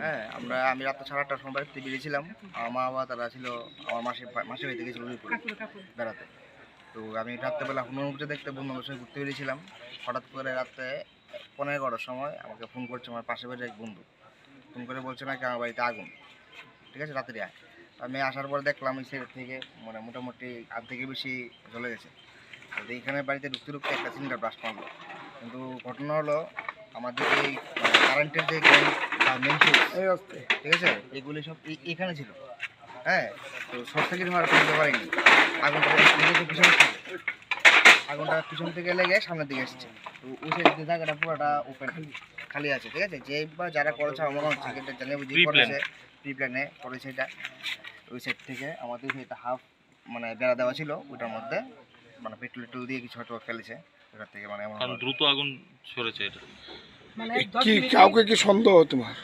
হ্যাঁ আমরা আমি রাত্রে সাড়ে আটটার সময় বাড়িতে বেরিয়েছিলাম। আমার মা বাবা, তারা ছিল আমার মাসে মাসে বাড়িতে গেছিল বেড়াতে। তো আমি রাত্রেবেলা হনুমান পুজো দেখতে বন্ধু বান্ধবের সঙ্গে ঘুরতে বেরিয়েছিলাম। হঠাৎ করে রাত্রে পনেরো এগারোটার সময় আমাকে ফোন করছে আমার পাশে বাড়ির এক বন্ধু। ফোন করে বলছে নাকি আমার বাড়িতে আগুন। ঠিক আছে রাত্রে আয়। আমি আসার পর দেখলাম এই সাইড থেকে মানে মোটামুটি থেকে বেশি জ্বলে গেছে। তো এইখানে বাড়িতে ঢুকতে ঢুকতে একটা সিলিন্ডার ব্রাশ মারলো। কিন্তু ঘটনা হলো আমাদের এই কারেন্টের যে মেন ঠিক আছে? এগুলি সব এখানে ছিল। হ্যাঁ তো শর্ট সার্কিট কোনো ব্যাপারই নেই আগুনটা পিছন থেকে। আগুনটা পিছন থেকে লেগে সামনের দিকে এসেছে। তো ওই সাইড দিয়ে জায়গাটা পুরোটা ওপেন খালি আছে ঠিক আছে? যে বা যারা করেছে আমার মনে হচ্ছে এটা জানিয়ে বুঝিয়ে Pre-plan. করেছে প্রি প্ল্যানে করেছে এটা। ওই সাইড থেকে আমাদের সেটা হাফ মানে বেড়া দেওয়া ছিল ওইটার মধ্যে। মানে পেট্রোল টেট্রোল দিয়ে কিছু হয়তো ফেলেছে। ওটার থেকে মানে এমন দ্রুত আগুন ছড়েছে এটা। কি কাউকে কি সন্দেহ তোমার?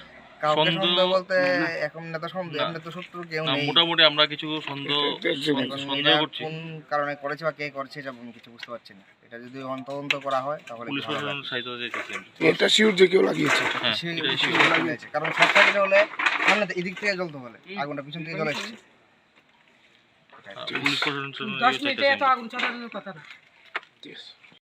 সন্দেহ- বলতে এখন না তো সন্দেহ না। তো শত্রু কেউ নেই মোটামুটি আমরা কিছু সন্দেহ সন্দেহ করছি কোন কারণে করেছে বা কে করছে এটা আমি কিছু বুঝতে পারছি না এটা যদি তদন্ত করা হয় তাহলে পুলিশ হয়। প্রশাসনের সাহায্য এটা শিওর যে কেউ লাগিয়েছে সে- এটাই সে sure। লাগিয়েছে। কারণ শর্ট হলে সামনে এদিক থেকে জ্বলতে হলে আগুনটা পিছন থেকে জ্বলে এসছে পুলিশ প্রশাসনের দশ মিনিটে এত আগুন ছড়ানোর কথা না।